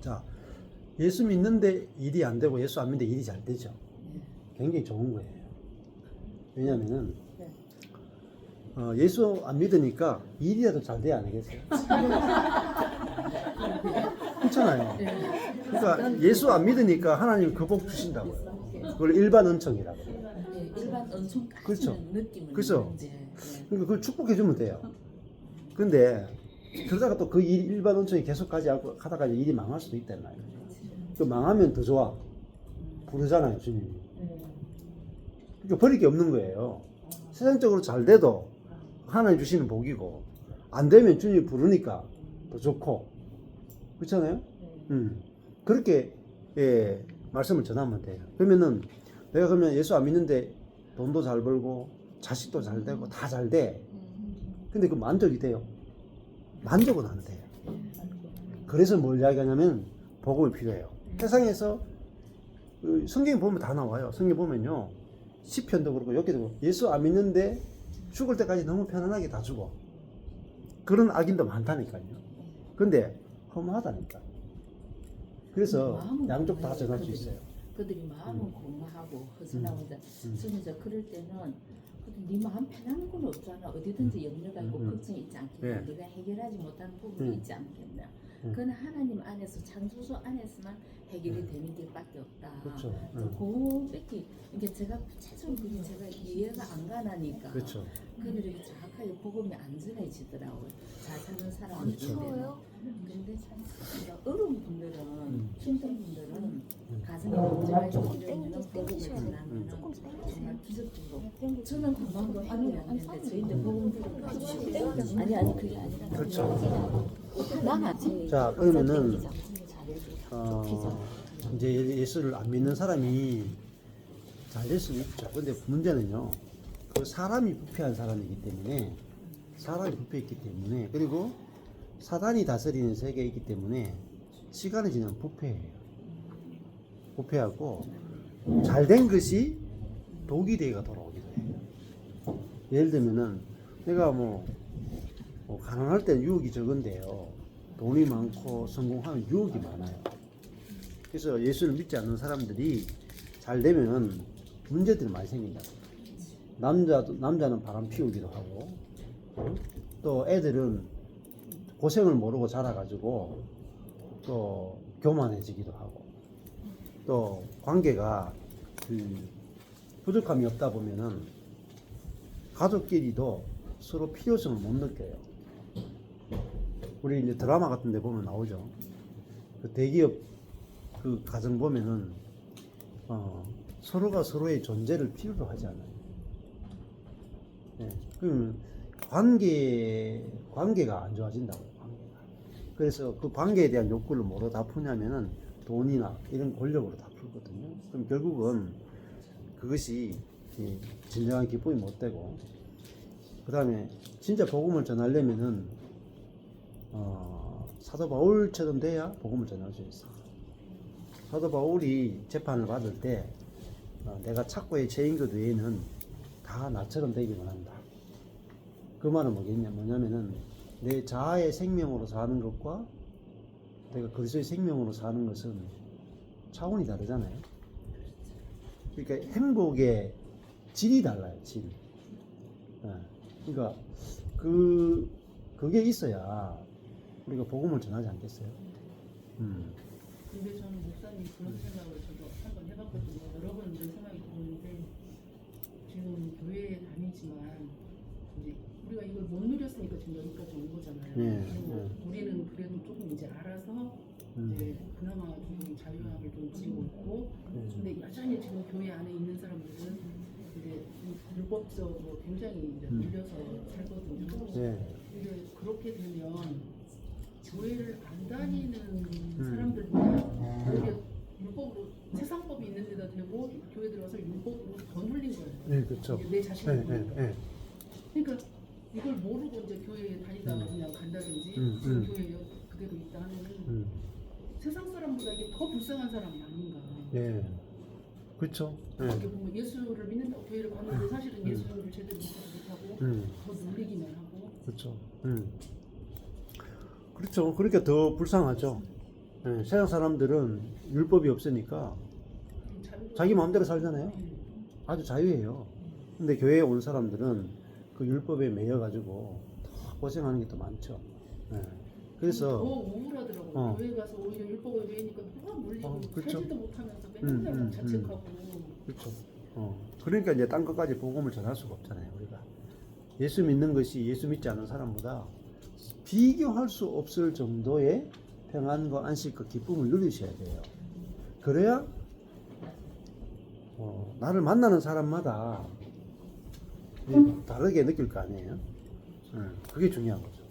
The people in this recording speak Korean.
자, 예수 믿는데 일이 안 되고 예수 안 믿는데 일이 잘 되죠. 네. 굉장히 좋은 거예요. 왜냐면은 네. 어, 예수 안 믿으니까 일이라도 잘 돼야 안 하겠어요? 그렇잖아요. 네. 그러니까 예수 안 믿으니까 하나님 그 복 주신다고요. 그걸 일반 은총이라고. 일반 은총까지는 그렇죠. 느낌은 그렇죠. 그러니까 그걸 축복해 주면 돼요. 근데 그러다가 또 그 일반 은총이 계속 가지 않고 이제 일이 망할 수도 있단 말이에요. 그 망하면 더 좋아. 부르잖아요, 주님이. 그러니까 버릴 게 없는 거예요. 세상적으로 잘 돼도 하나님 주시는 복이고 안 되면 주님 부르니까 더 좋고 그렇잖아요. 음 그렇게 예 말씀을 전하면 돼요. 그러면은 내가 그러면 예수 안 믿는데 돈도 잘 벌고 자식도 잘 되고 다 잘 돼. 근데 그 만족이 돼요. 만족은 안 돼요. 그래서 뭘 이야기하냐면 복음이 필요해요. 세상에서 그 성경 보면 다 나와요. 성경 보면요. 시편도 그렇고 여기도 그렇고 예수 안 믿는데 죽을 때까지 너무 편안하게 다 죽어. 그런 악인도 많다니까요. 근데 허무하다니까. 그래서 양쪽 다 전할 수. 있어요. 그들이 마음은 음. 고마하고 허전하고자 음. 저는 이제 그럴 때는 그래도 네 마음 편한 건 없잖아 어디든지 염려가 있고 음, 음. 걱정이 있지 않겠냐 예. 네가 해결하지 못하는 부분이 음. 있지 않겠냐 음. 그건 하나님 안에서 창조주 안에서만 해결이 되는 길밖에 없다 그렇죠. 음. 그밖에 이게 제가 구체적으로 그게 제가 이해가 안 가나니까 그렇죠. 그들이 정확하게 복음이 안 전해지더라고요 잘 사는 사람이 그렇죠. 근데 참 그러니까 어려운 분들은 음. 힘든 분들은 음. 조금 땡기- 땡기셔야 돼요. 조금 땡기세요. 저는 건강도 저희들 아니 아니 그게 아니라 그렇죠. 자, 그러면은. 어, 이제 예- 예수를 안 믿는 사람이 잘될 수는 있죠. 근데 문제는요, 그 사람이 부패한 사람이기 때문에, 사람이 부패했기 때문에, 그리고 사단이 다스리는 세계에 있기 때문에, 시간이 지나면 부패해요. 부패하고, 잘된 것이 독이 되가 돌아오기도 해요. 예를 들면은, 내가 뭐, 뭐 가난할 때는 유혹이 적은데요. 돈이 많고 성공하면 유혹이 많아요. 그래서 예수를 믿지 않는 사람들이 잘 되면 문제들이 많이 생긴다. 남자도 남자는 바람 피우기도 하고 어? 또 애들은 고생을 모르고 자라가지고 또 교만해지기도 하고 또 관계가 그 부족함이 없다 보면은 가족끼리도 서로 필요성을 못 느껴요. 우리 이제 드라마 같은 데 보면 나오죠. 그 대기업 그 가정 보면은 어, 서로가 서로의 존재를 필요로 하지 않아요. 예, 그러면 관계 관계가 안 좋아진다고요. 그래서 그 관계에 대한 욕구를 뭐로 다 푸냐면은 돈이나 이런 권력으로 다 풀거든요. 그럼 결국은 그것이 이 진정한 기쁨이 못 되고 그 다음에 진짜 복음을 전하려면은 어, 사도 바울처럼 돼야 복음을 전할 수 있어. 사도 바울이 재판을 받을 때 어, 내가 착고의 죄인 것 외에는 다 나처럼 되기 원한다. 그 말은 뭐겠냐? 뭐냐면은 내 자아의 생명으로 사는 것과 내가 그리스도의 생명으로 사는 것은 차원이 다르잖아요. 그러니까 행복의 질이 달라요. 질. 예. 그러니까 그 그게 있어야 우리가 복음을 전하지 않겠어요? 음. 근데 저는 목사님 그런 생각을 저도 한번 해봤거든요. 여러 번 이런 생각이 드는데 지금 교회에 다니지만 이제 우리가 이걸 못 누렸으니까 지금 여기까지 온 거잖아요. 네, 그리고 네. 우리는 그래도 조금 이제 알아서 음. 이제 그나마 좀 자유함을 좀 지고 있고 네. 근데 여전히 지금 교회 안에 있는 사람들은 이제 율법적으로 굉장히 이제 음. 밀려서 살거든요. 네. 근데 그렇게 되면 교회를 안 다니는 음. 사람들보다 오히려 율법으로 세상법이 있는 데다 대고 교회 들어가서 율법으로 더 눌린 거예요. 네, 그렇죠. 내 자신을 네, 네, 보니까. 네. 그러니까 이걸 모르고 이제 다니다가 음. 그냥 간다든지 음, 지금 음. 그대로 있다 하면은 음. 세상 사람보다 이게 더 불쌍한 사람이 아닌가. 네. 그렇죠. 네. 이렇게 보면 예수를 믿는다고 교회를 갔는데 사실은 예수를 제대로 못하고 음. 더 눌리기만 하고 그렇죠. 음. 그렇죠. 그러니까 더 불쌍하죠. 예, 세상 사람들은 율법이 없으니까 자기 마음대로 살잖아요. 네. 아주 자유해요. 근데 교회에 온 사람들은 그 율법에 매여 가지고 더 고생하는 게 더 많죠. 예. 더 그래서 우울하더라고요. 어. 교회 가서 오히려 율법을 외우니까 누가 물리고 어, 그렇죠. 살지도 못하면서 음, 맨날 음, 자책하고 그렇죠. 어. 그러니까 이제 딴 것까지 복음을 전할 수가 없잖아요, 우리가. 예수 믿는 것이 예수 믿지 않은 사람보다 비교할 수 없을 정도의 평안과 안식과 기쁨을 누리셔야 돼요. 그래야 어, 나를 만나는 사람마다 다르게 느낄 거 아니에요. 음, 그게 중요한 거죠.